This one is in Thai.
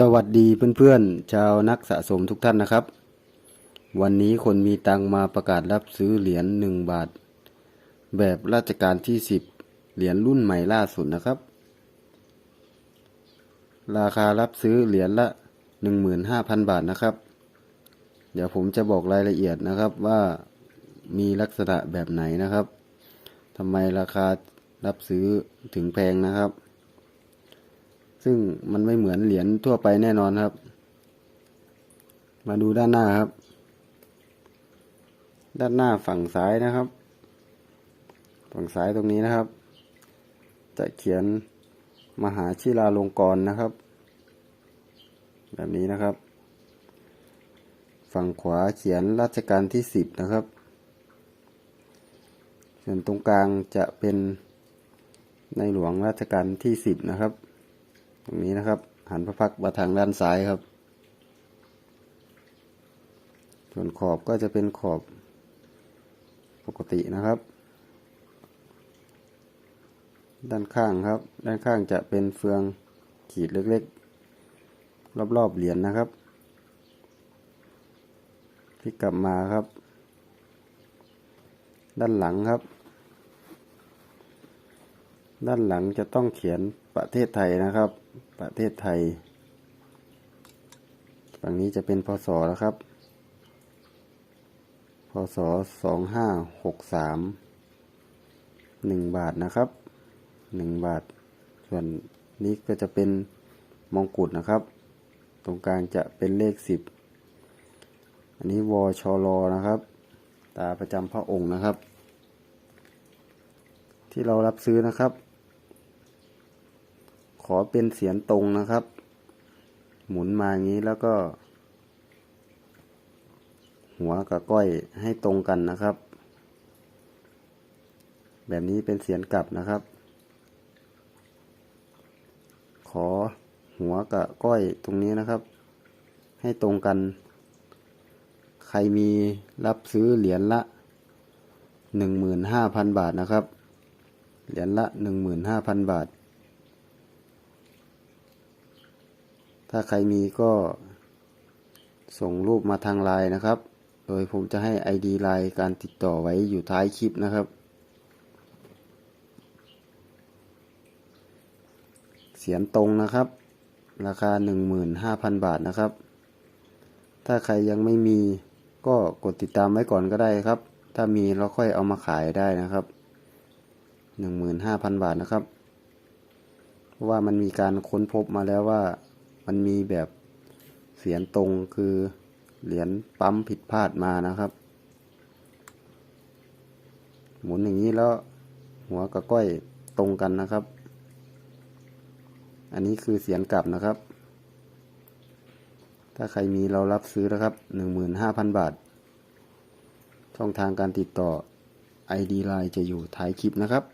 สวัสดีเพื่อนๆ ชาวนักสะสมทุกท่านนะครับ วันนี้คนมีตังมาประกาศรับซื้อเหรียญหนึ่งบาท แบบราชการที่สิบเหรียญรุ่นใหม่ล่าสุดนะครับ ราคารับซื้อเหรียญละหนึ่งหมื่นห้าพันบาทนะครับ เดี๋ยวผมจะบอกรายละเอียดนะครับว่ามีลักษณะแบบไหนนะครับทำไมราคารับซื้อถึงแพงนะครับ ซึ่งมันไม่เหมือนเหรียญทั่วไปแน่นอนครับ มาดูด้านหน้าครับ ด้านหน้าฝั่งซ้ายนะครับ ฝั่งซ้ายตรงนี้นะครับ จะเขียนมหาชิลาลงกรนะครับ แบบนี้นะครับ ฝั่งขวาเขียนรัชกาลที่สิบนะครับ ส่วนตรงกลางจะเป็นในหลวงรัชกาลที่สิบนะครับ ตรงนี้นะครับ หันพระพักมาทางด้านซ้ายครับ ส่วนขอบก็จะเป็นขอบปกตินะครับ ด้านข้างครับ ด้านข้างจะเป็นเฟืองขีดเล็กๆ รอบๆเหรียญนะครับพลิกกลับมาครับ ด้านหลังครับ ด้านหลังจะต้องเขียนประเทศไทยนะครับ ประเทศไทย ฝั่งนี้จะเป็นพศแล้วครับ พศสองห้าหกสามหนึ่งบาทนะครับหนึ่งบาท ส่วนนี้ก็จะเป็นมงกุฎนะครับ ตรงกลางจะเป็นเลขสิบอันนี้วชรนะครับ ตาประจำพระองค์นะครับ ที่เรารับซื้อนะครับ ขอเป็นเสียงตรงนะครับ หมุนมาอย่างนี้แล้วก็ หัวกับก้อยให้ตรงกันนะครับ แบบนี้เป็นเสียงกลับนะครับ ขอหัวกับก้อยตรงนี้นะครับ ให้ตรงกัน ใครมีรับซื้อเหรียญละหนึ่งหมื่นห้าพันบาทนะครับ เหรียญละหนึ่งหมื่นห้าพันบาท ถ้าใครมีก็ส่งรูปมาทางไลน์นะครับ โดยผมจะให้ ID ไลน์การติดต่อไว้อยู่ท้ายคลิปนะครับ เสียนตรงนะครับ ราคา 15,000 บาทนะครับ ถ้าใครยังไม่มีก็กดติดตามไว้ก่อนก็ได้ครับ ถ้ามีเราค่อยเอามาขายได้นะครับ 15,000 บาทนะครับ เพราะว่ามันมีการค้นพบมาแล้วว่า มันมีแบบเสียนตรงคือเหรียญปั๊มผิดพลาดมานะครับ หมุนอย่างนี้แล้วหัวกับก้อยตรงกันนะครับ อันนี้คือเสียนกลับนะครับ ถ้าใครมีเรารับซื้อนะครับ 15,000 บาท ช่องทางการติดต่อ ID Line จะอยู่ท้ายคลิปนะครับ